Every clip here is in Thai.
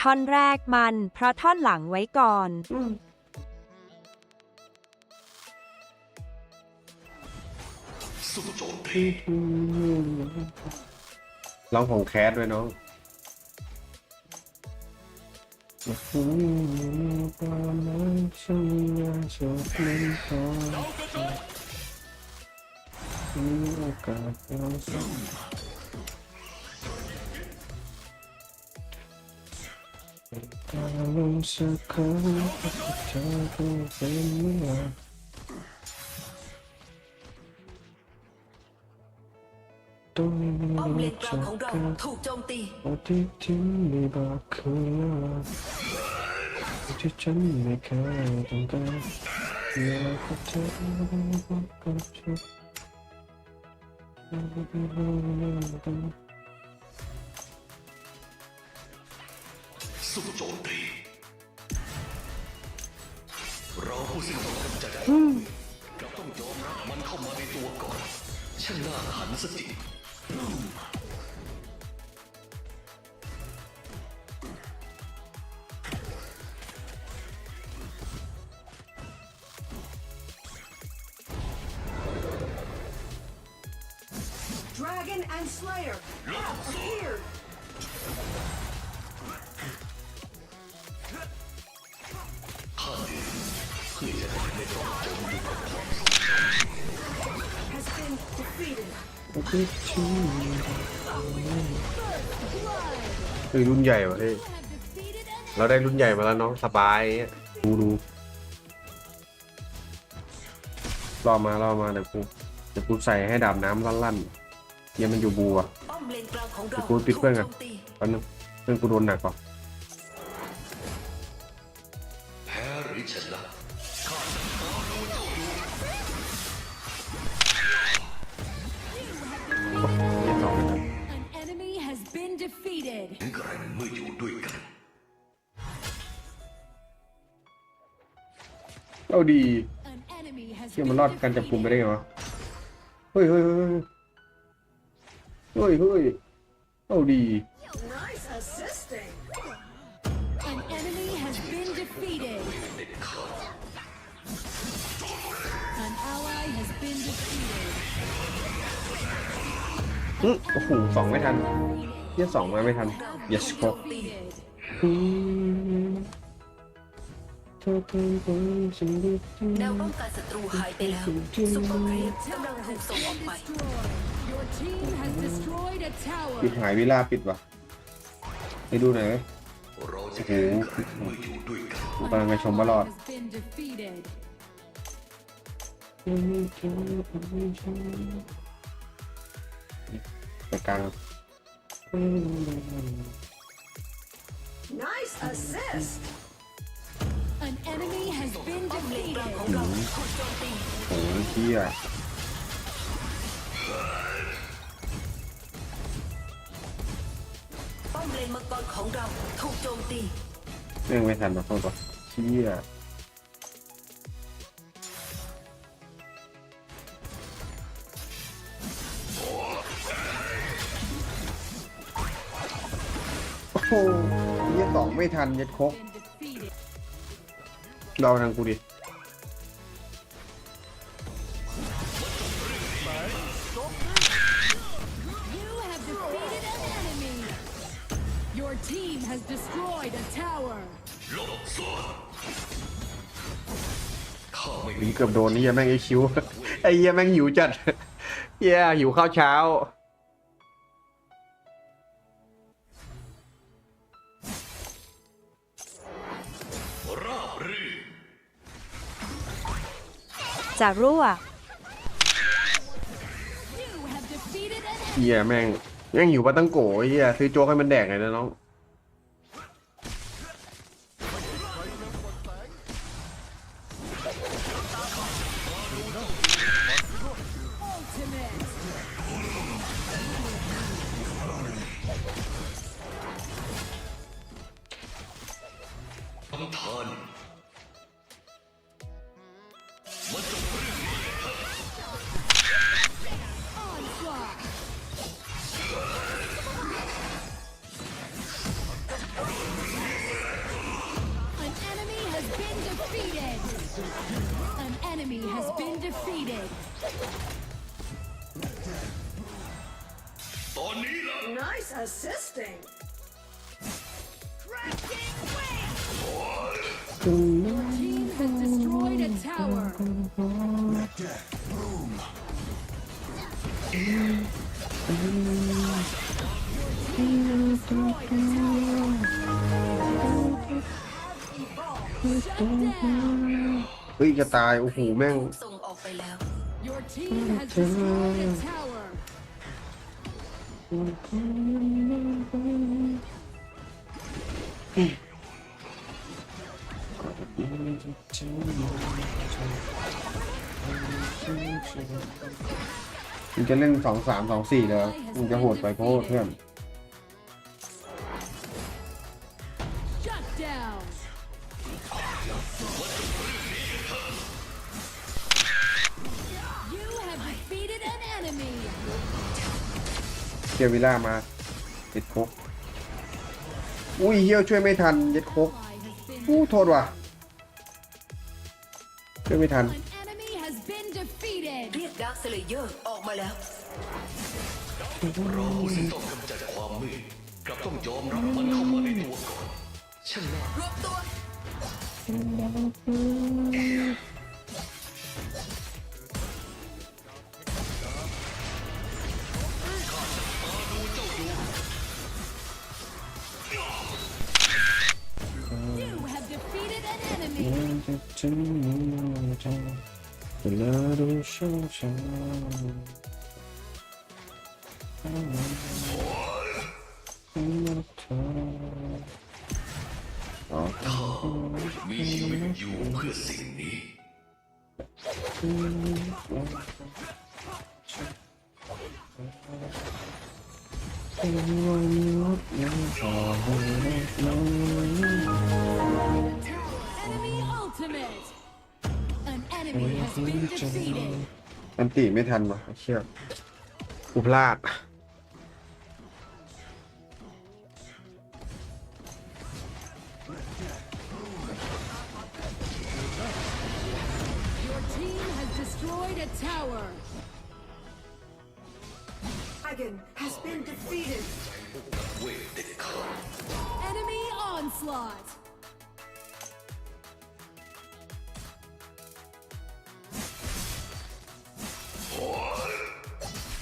ท่อนแรกมัน เพราะท่อนหลังไว้ก่อนร้องของแคสด้วยน้องมีโอกาส ป็นเมื่อต้องป้อมเลรู้นกลาจังกของเรากันถูกโจมตีว่าที่ทิ้งไม่บอกคือที่ฉันไม่เคยต้องการอยากให้เธอบอกกับฉัน สู้โจมตีเราผู้สิ้นความกำจัดเราต้องยอมรับมันเข้ามาในตัวก่อนช่างน่าหันสติ Dragon and Slayer have appeared เฮ้ยรุ่นใหญ่วะเฮ้ยเราได้รุ่นใหญ่มาแล้วน้องสบายเงี้ยดูดูรอมารอมาเดี๋ยวกูเดี๋ยวกูใส่ให้ดาบน้ำลั่นๆเนี่ยมันอยู่บูอะเลนกลางของเรากูปิดเครื่องก่อนถูกโจมตีแป๊บนึงเพื่อนกูโดนหนักกว่า defeated. ถึงแกร่งเมื่ออยู่ด้วยกัน เอาดี An enemy has เที่ย been มันรอดการจับกลุ่มไป defeated. ได้ไงวะ เฮ้ยเฮ้ยเฮ้ยเฮ้ยเฮ้ยเอาดี Nice assisting An enemy has been defeated. An ally has been defeated. อื้อโอ้โหสองไม่ทันเที่ยสองมาไม่ทัน yes ครบ Defeated. แนวป้องกันศัตรูหายไปแล้วซุปเปอร์ครีปกำลังถูกส่งออกไป Destroyed. Your team has destroyed a ปิด tower. หายวิลาปิดวะไปดูหน่อยไหมเราจะแข็งแกร่งเมื่ออยู่ด้วยกันกู An กำลังไปชมว่ารอด ally has been defeated. ไปกลาง Nice assist An enemy has been ป้อมเลนกลาง defeated. ของเราถูกโจมตีโอ้โหเที่ยป้อมเลนมังกรของเราถูกโจมตีเรื่องไม่ทันมาโทษก่อนเที่ย โอ้โหเยี่ยสองไม่ทันเย็ดครก Been defeated. เราทางกูดิ You have defeated an enemy. Your team has destroyed a tower. ลบส่วนข้าไม่หมีนีเกือบโดนนี่ยังแม่งไอคิวไอ้เหี้ยแม่งหิวจัดเหี้ยหิวข้าวเช้ารา จะรั่ว You have defeated an enemy. เหี้ยแม่งแม่งอยู่ปลาตั้งโกไอ้เฮียซื้อโจ๊กให้มันแดกไงนะน้อง has been defeated. ตอนนี้ล่ะ Nice assisting. Team has destroyed a tower. Shut down. เฮ้ยจะตาย โอ้โห แม่ง ส่งออกไปแล้ว Your team has destroyed a tower. มึงจะเล่นสองสามสองสี่เลยมึงจะโหดไปโคตรเพื่อน Shut down. เชียร์วิลล่ามาเย็ดครกอุ้ยเฮียวช่วยไม่ทันเย็ดครก Ally has been อู้โทษว่ะช่วยไม่ทัน An enemy has been defeated. เรียกดาร์คเซเลเยอร์ออกมาแล้วเราซึ่งต้องกำจัดความมืดกลับต้องยอมรับมันเข้ามาในตัวก่อนช่างน่ารวมตัว จะลาดูช่างฉันมีชีวิตอยู่เพื่อสิ่งนี้ Enemy enemy has been defeated. อันตีไม่ทันว่ะไอ้เชี่ยกูพลาด Your team has destroyed a tower. Dragon has been defeated เวทเด็ดขาด Enemy onslaught.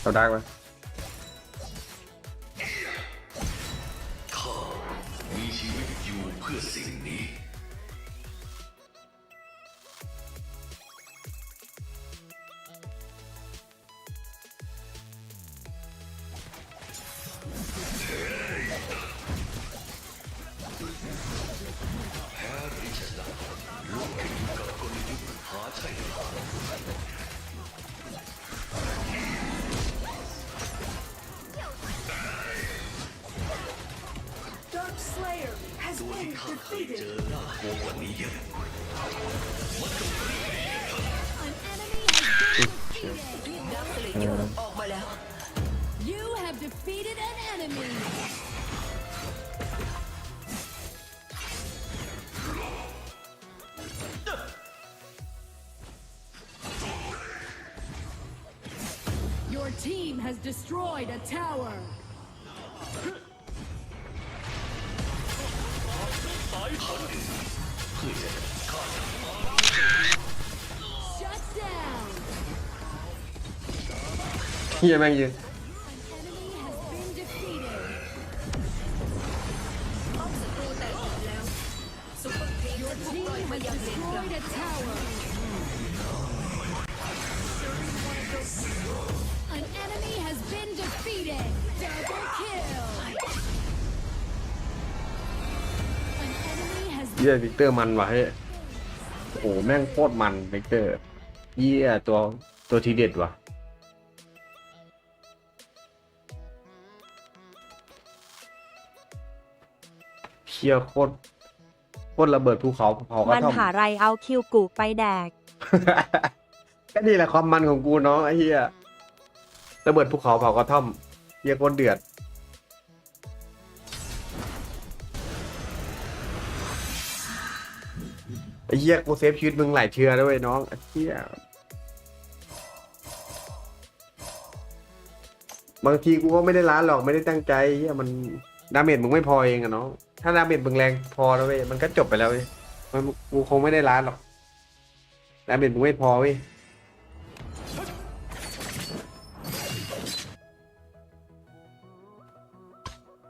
เราได้ไหม ตัว been ที่ข้าเคยเจ defeated อน่ากลัวกว่านี้เยอะ An enemy has been defeated. เรียกดาร์คเซเลเยอร์ออกมาแล้ว You have defeated an enemy. Your team has destroyed a tower. เฮียแม่งยืน เฮียวิกเตอร์มันว่ะเฮ้ยโอ้โหแม่งโคตรมันวิกเตอร์เยี่ยตัวตัวทีเด็ดว่ะเชี่ยโคตรโคตรระเบิดภูเขาเผากระมันท่อมหาไรเอาคิวกูไปแดกก็นี่แหละความมันของกูน้องไอ้เหี้ยระเบิดภูเขาเผากระท่อมเหี้ยโคตรเดือด ไอ้เหี้ยกูเซฟชีวิตมึงหลายเชือแล้วเว้ยน้องไอ้เหี้ยบางทีกูก็ไม่ได้ร้านหรอกไม่ได้ตั้งใจเหี้ยมันดาเมจมึงไม่พอเองอะน้องถ้าดาเมจมึงแรงพอแล้วเว้ยมันก็จบไปแล้วเว้ยมันกูคงไม่ได้ร้านหรอกดาเมจมึงไม่พอเว้ย